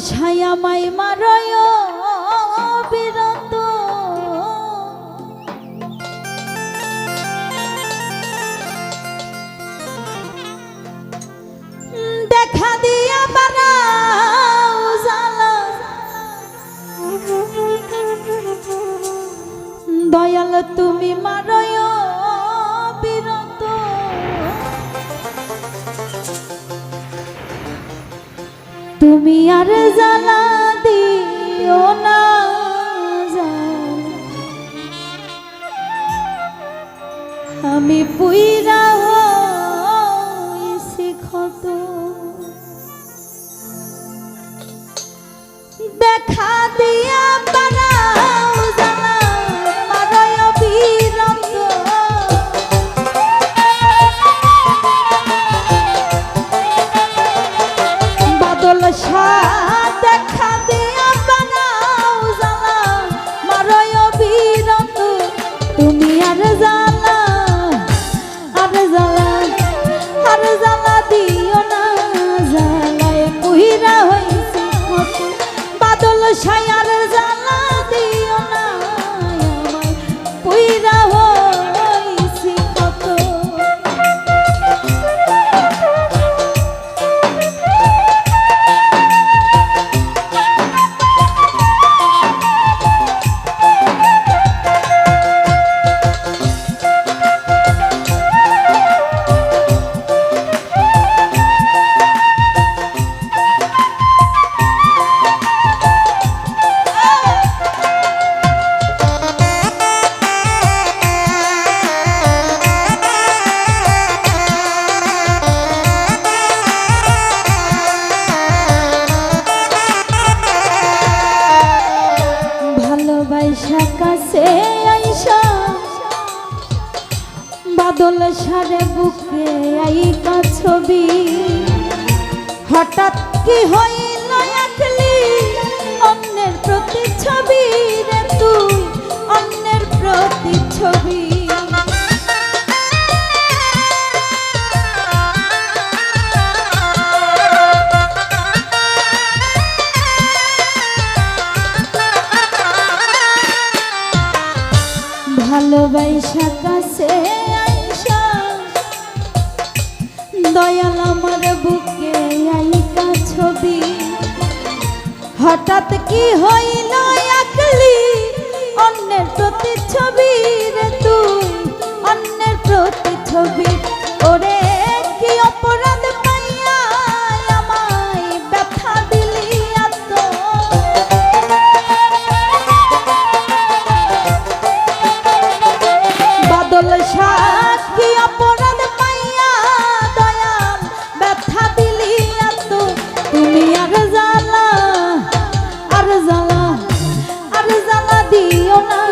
ছায়া মাই মারয় বিরত দেখা দিয়া বানাও জালা দয়াল তুমি মারয় তুমি আর জ্বালা দিও না। আমি পুইরা হইছি দেখা দিয়া ছবি হঠাৎ কি হইল একলি? অন্যের প্রতি ছবি রে তুই, অন্যের প্রতি ছবি ভালোবাসা কাছে দয়াল আমার বুকে আইকা ছবি। হঠাৎ কি হইল একলি? অন্যের প্রতি ছবি রে তুই, অন্যের প্রতি ছবি ওরে Dios la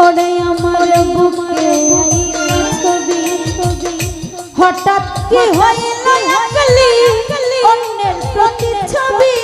ওরে আমার বুকে কবি হঠাৎ কি হইল নকলি অন্যের প্রতি ছবি